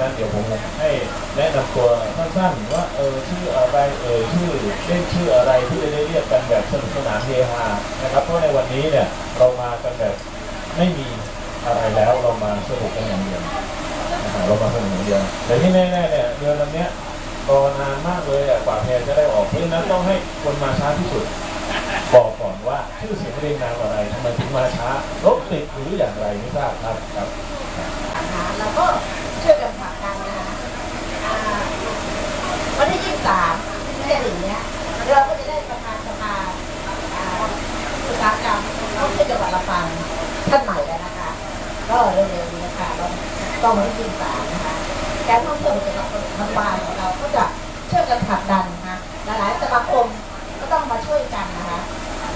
นั้นเดี๋ยวผมให้แนะนำตัวสั้นๆว่าเออชื่ออะไรเอ่ยชื่อเล่นชื่ออะไรที่จะได้เรียกกันแบบสนุกสนานเฮฮานะครับเพราะในวันนี้เนี่ยเรามากันแบบไม่มีอะไรแล้วเรามาสนุกกันอย่างเดียวนะครับเรามาสนุกอย่างเดียวแต่ที่แน่ๆเนี่ยเรือลำเนี้ยรอนานมากเลยอะกว่าแพจะได้ออกเพราะฉะนั้นต้องให้คนมาช้าที่สุดบอกก่อนว่าชื่อเสียงเรียงนามอะไรทำไมถึงมาช้ารถติดหรืออย่างไรไม่ทราบครับครับนะคะเราก็ช่วยกันผลักดันนะคะอ่าวันที่ 23ที่จะถึงเนี้ยเราก็จะได้ประธานสภาอ่าอุตสาหกรรมท่องเที่ยวจังหวัดลำปาง ท่านใหม่แล้วนะคะ ก็เร็วๆนี้นะคะเราต้องวันที่23นะคะการท่องเที่ยวจังหวัดลำปางของเราก็จะช่วยกันผลักดันนะคะหลายๆสมาคมก็ต้องมาช่วยกันนะคะ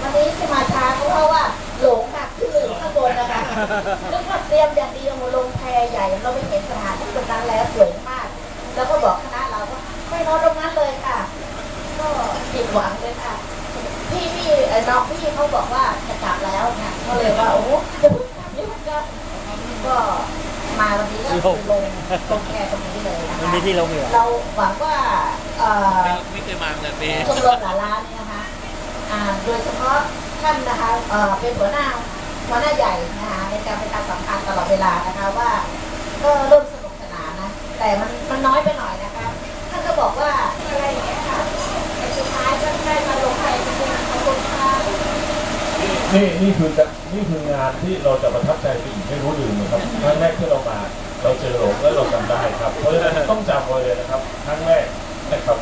วันนี้ที่มาช้าก็เพราะว่าหลงค่ะขึ้นไปอยู่ข้างบนนะคะนึกว่าเตรียมอย่างดีมาลงแพใหญ่เราไปเห็นสถานที่ตรงนั้นแล้วสวยมาก แล้วก็บอกคณะเราว่าไม่นอนตรงนั้นเลยค่ะ ก็ผิดหวังเลยค่ะพี่พี่เอ่อน้องพี่เขาบอกว่าจะ แล้วเนี่ยก็เลยว่าโอ้โหจะพึ่งกลับจะพึ่งกลับก็มาวันนี้ก็คือลงลงแพตรงนี้เลยนะมันคะมีที่ลงอยู่เราหวังว่าเอ่อไม่ไม่เคยมาเหมือนกันปีชมรมหลาล้านเนี่ยนะคะอ่าโดยเฉพาะท่านนะคะเอ่อเป็นหัวหน้าหัวหน้าใหญ่นะคะในการเป็นการสำคัญตลอดเวลานะคะว่า นี่นี่คือจะนี่คืองานที่เราจะประทับใจไปอีกไม่รู้ลืมนะครับครั้งแรกที่เรามา เราเจอหลงแล้วเราจำได้ครับ เพราะฉะนั้นต้องจำไว้เลยนะครับครั้งแรกนะครับ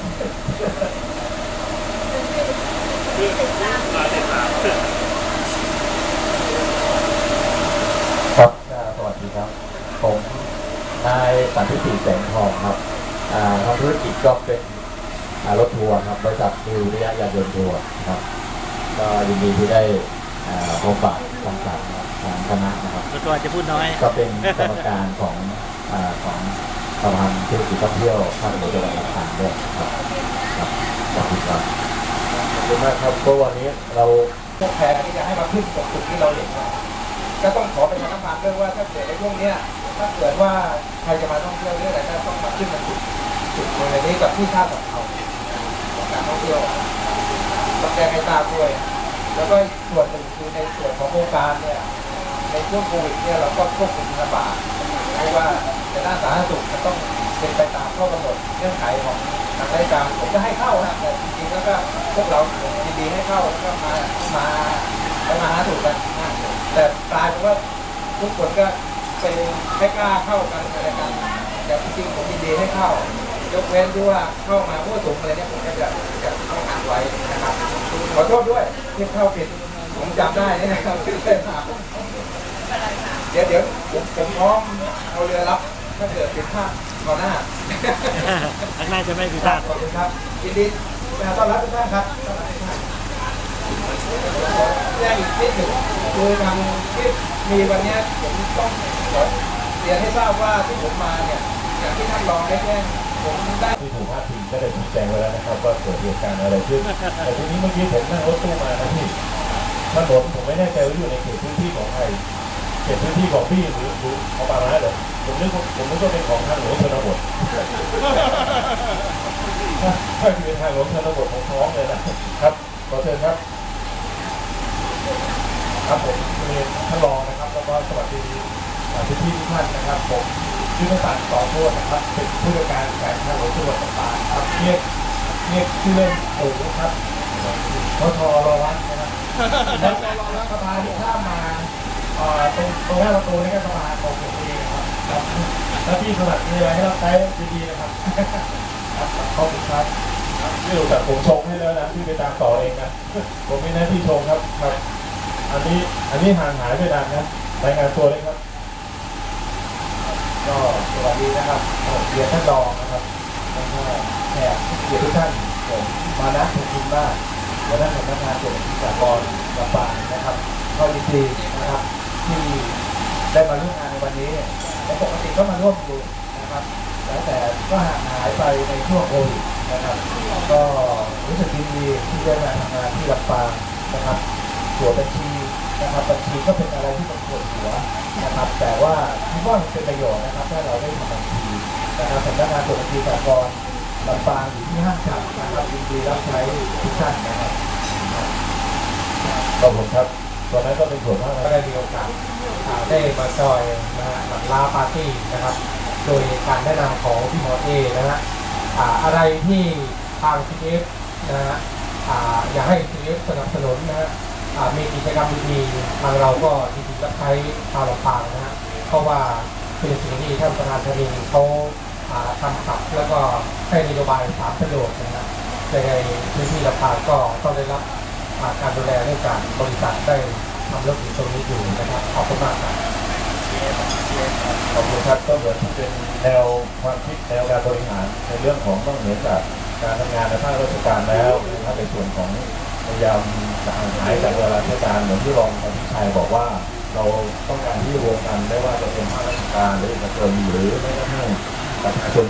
ครับอ่าสวัสดีครับ ผมนายสันติติแสงทองครับอ่าทำธุรกิจก็เป็นอารถทัวร์ครับบริษัทนิวระยยานยนต์ทัวร์ครับก็ยินดีที่ได้ อ่าพบปะสังสรรค์ทางคณะนะครับรถตัวจะพูดน้อย ก็เป็นกรรมการของอาของสภาธุรกิจท่องเที่ยวภาคเหนือจังหวัดลำปางด้วยครับครับขอบคุณครับขอบคุณมากครับเพราะวันนี้เราพวกแพรที่จะให้มาขึ้นตกจุดที่เราเห็นนะก็ต้องขอเป็นคำพันธ์ด้วยว่าถ้าเกิดในช่วงเนี้ยถ้าเกิดว่าใครจะมาท่องเที่ยวเรื่องอะไรก็ต้องมาขึ้นมาจุดจุดบริเวณนี้กับที่ท่าของเราของการท่องเที่ยวต้องแจ้งให้ทราบด้วย แล้วก็ส่วนหนึ่งคือในส่วนของโครงการเนี่ยในช่วงโควิดเนี่ยเราก็ควบคุมระบาดเพราะว่าในด้านสาธารณสุขมันต้องเป็นไปตามข้อกำหนดเงื่อนไขของทางราชการผมจะให้เข้านะแต่จริงๆแล้วก็พวกเรายินดีให้เข้าแล้วก็มามาไปมาหาถูกกันแต่กลายเป็นว่าทุกคนก็เป็นไม่กล้าเข้ากันอะไรกันแต่จริงๆผมยินดีให้เข้ายกเว้นที่ว่าเข้ามาผู้สูงอะไรเนี่ยผมก็จะจะต้องอ่านไว้นะครับ ขอโทษด้วยที่เข้าผิด ผมจำได้นี่นะครับที่เคยถามเดี๋ยวเดี๋ยวผมผมพร้อมเอาเรือรับ ถ้าเกิดผิดพลาดขอหน้าข้างหน้าจะไม่ผิดคพรัลาบดขอบคุณครับยินดีต้อนรับทุกท่านครับต้อนรับทุกท่านแจ้งอีกนิดหนึ่งคือทางที่มีวันเนี้ยผมต้องขอเรียนให้ทราบว่าที่ผมมาเนี่ยอย่างที่ท่านรองได้แจ้งผมได้ที่ ถูกพาดพิงก็ได้ชี้แจงไว้แล้วนะครับว่าเกิดเหตุการณ์อะไรขึ้น แต่ทีนี้เมื่อกี้ผมนั่งรถตู้มานะพี่ถนนผมไม่แน่ใจว่าอยู่ในเขตพื้นที่ของใครเขตพื้นที่ของพี่หรือหรือของป่าไม้เหรอผมนึกผมนึกว่าเป็นของทางหลวงชนบทถ้าเป็นทางหลวงชนบทของท้องเลยนะครับขอเชิญครับ ครับผมมีท่านรองนะครับแล้วก็สวัสดีอ่าพี่ทุกท่านนะครับผม ชื่อภาษาต่อโทษนะครับ เป็นผู้จัดการแขวงทางหลวงจังหวัดลำปางครับเรียกเรียกชื่อเล่นโอ๋ครับททรอวัฒน์นะครับแล้วแล้วสะพาที่ข้ามมาตรงตรงหน้าประตูนี่ก็สะพาของผมเองครับแล้วพี่สมัครมีอะไรให้เราใช้ดีๆนะครับครับขอบคุณครับนี่รู้จักผมชงให้แล้วนะพี่ไปตามต่อเองนะผมมีหน้าที่ชงครับครับ อันนี้อันนี้ห่างหายไปนานนะรายงานตัวเลยครับ ก็สวัสดีนะครับเรียนท่านรองนะครับแล้วก็แขกผู้เกียรติทุกท่านผมมานะทุกินมากหัวหน้าสำนักงานเศรษฐกิจสากลลำปางนะครับก็ยินดีนะครับที่ได้มาร่วมงานในวันนี้แต่ปกติก็มาร่วมอยู่นะครับแล้วแต่ก็ห่างหายไปในช่วงโควิดนะครับ ก็รู้สึกยินดีที่ได้มาทำงานที่ลำปางนะครับ ตรวบัญชีนะครับบัญชีก็เป็นอะไรที่มันปวดหัวนะครับ แต่ว่าคิดว่ามันเป็นประโยชน์นะครับ ถ้าเราได้ทำบัญชีนะครับสำนักงานตรวจบัญชีสากลลำปางอยู่ที่ห้างฉัดนะครับยินดีรับใช้ทุกท่านนะครับขอบคุณครับตอนนั้นก็เป็นส่วนมากก็ได้มีโอกาสได้มาจอยนะฮะหลังลาปาร์ตี้นะครับ โดยการแนะนำของพี่หมอเอนะฮะอะไรที่ทาง CF นะฮะอยากให้ CF สนับสนุนนะฮะ มีกิจกรรมดีๆทางเราก็ยินดีรับใช้ชาวลำปางนะฮะเพราะว่าเป็นสิ่งที่ท่านประธานธนินเขาทำขับแล้วก็ให้นโยบายสามประโยชน์นะฮะในพื้นที่ลำปางก็ต้องได้รับการดูแลเรื่องการบริษัทได้ทำเรื่องตรงนี้อยู่นะครับขอบคุณมากครับขอบคุณครับก็เหมือนที่เป็นแนวความคิดแนวการบริหารในเรื่องของต้องเหนือจากการทำงานในภาคราชการแล้วนะครับในส่วนของ พยายามจะห่างหายจากเวลาราชการเหมือนที่รองอภิชัยบอกว่า เราต้องการที่รวมกันไม่ว่าจะเป็นภาคราชการหรือเอกชนหรือแม้กระทั่งประชาชน